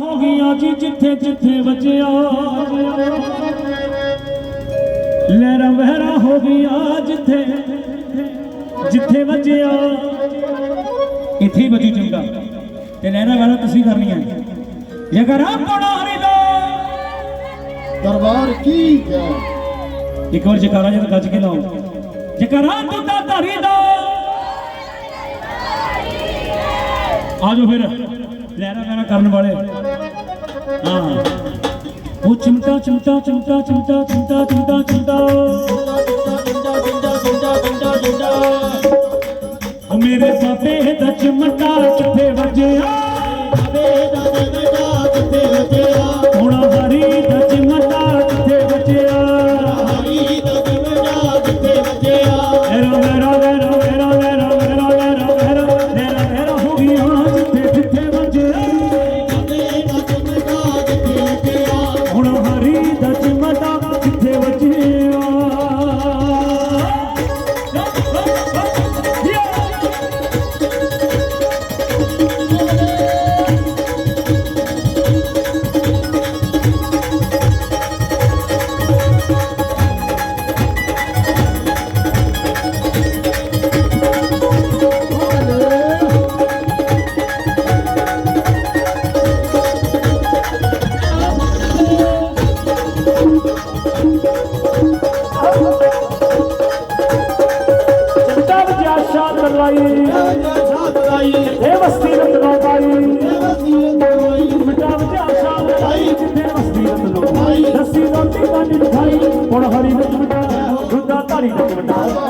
ਹੋ ਗਈਆਂ ਜੀ ਜਿੱਥੇ ਜਿੱਥੇ ਵਜਿਆ ਲਹਿਰਾਂ ਵਹਿਰਾਂ ਹੋ ਗਈਆਂ ਜਿੱਥੇ ਜਿੱਥੇ ਵਜਿਆ ਇੱਥੇ ਹੀ ਵਜੀ ਚੰਗਾ। ਤੇ ਲਹਿਰਾਂ ਵਹਿਰਾਂ ਤੁਸੀਂ ਕਰਨੀਆਂ ਜਗਰਾ ਪੜਾਰੀ ਦਾ ਦਰਬਾਰ ਕੀ ਹੈ? ਇੱਕ ਵਾਰ ਜਕਾਰਾ ਜਦ ਗੱਜ ਕੇ ਲਾਓ। ਜਕਾਰਾ ਦੁੱਤਾ ਧਾਰੀ ਦਾ ਆਜੋ ਫਿਰ। ਲਹਿਰਾ ਵਹਿਰਾ ਕਰਨ ਵਾਲੇ। ਹਾਂ। ਉਹ ਚਿਮਟਾ ਚਿਮਟਾ ਚਿਮਟਾ ਚਿਮਟਾ ਚਿਮਟਾ ਚਿਮਟਾ ਚਿਮਟਾ। ਉਹ ਮੇਰੇ ਬਾਬੇ ਦਾ ਚਿਮਟਾ ਕਿੱਥੇ ਵੱਜਿਆ? ਹੁਣ ਪੰਡਿਤ ਭਾਈ ਹੁਣ ਹਰੀ ਵਿੱਚ ਬਟਾ ਦੁੱਧਾ ਧਾਰੀ ਵਿੱਚ ਬਟਾ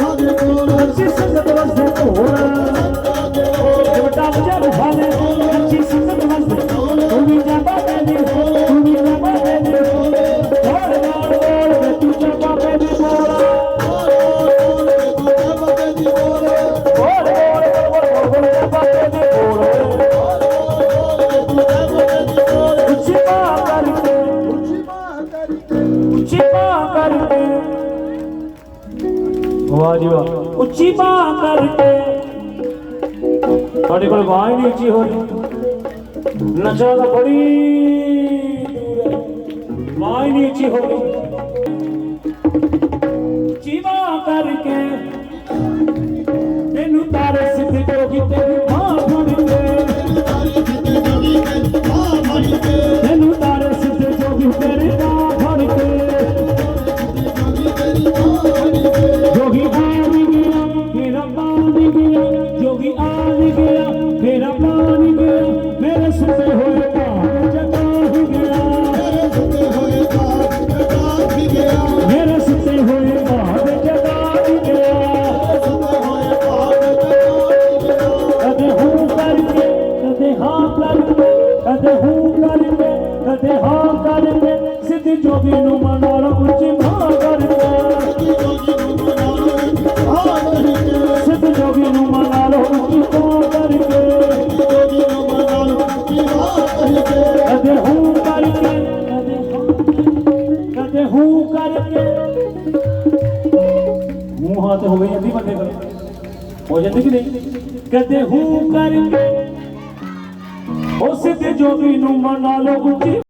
ভজ ਵਾਹ ਜੀ ਵਾਹ ਉੱਚੀ ਪਾ ਕਰਕੇ। ਤੁਹਾਡੇ ਕੋਲ ਆਵਾਜ਼ ਨਹੀਂ ਉੱਚੀ ਹੋ ਰਹੀ ਨਸ਼ਾ ਤਾਂ ਬੜੀ ਦੂਰ ਹੈ। ਆਵਾਜ਼ ਨਹੀਂ ਉੱਚੀ ਹੋ ਰਹੀ ਮੌਤ ਹੋ ਗਈ ਅੱਧੀ ਬੰਦੇ ਕੋਲ ਹੋ ਜਾਂਦੀ ਕਿ ਨਹੀਂ? ਕਦੇ ਹੂ ਕਰਕੇ ਉਸ ਤੇ ਜੋਗੀ ਨੂੰ ਮਨਾ ਲੋ ਗੁੱਟੀ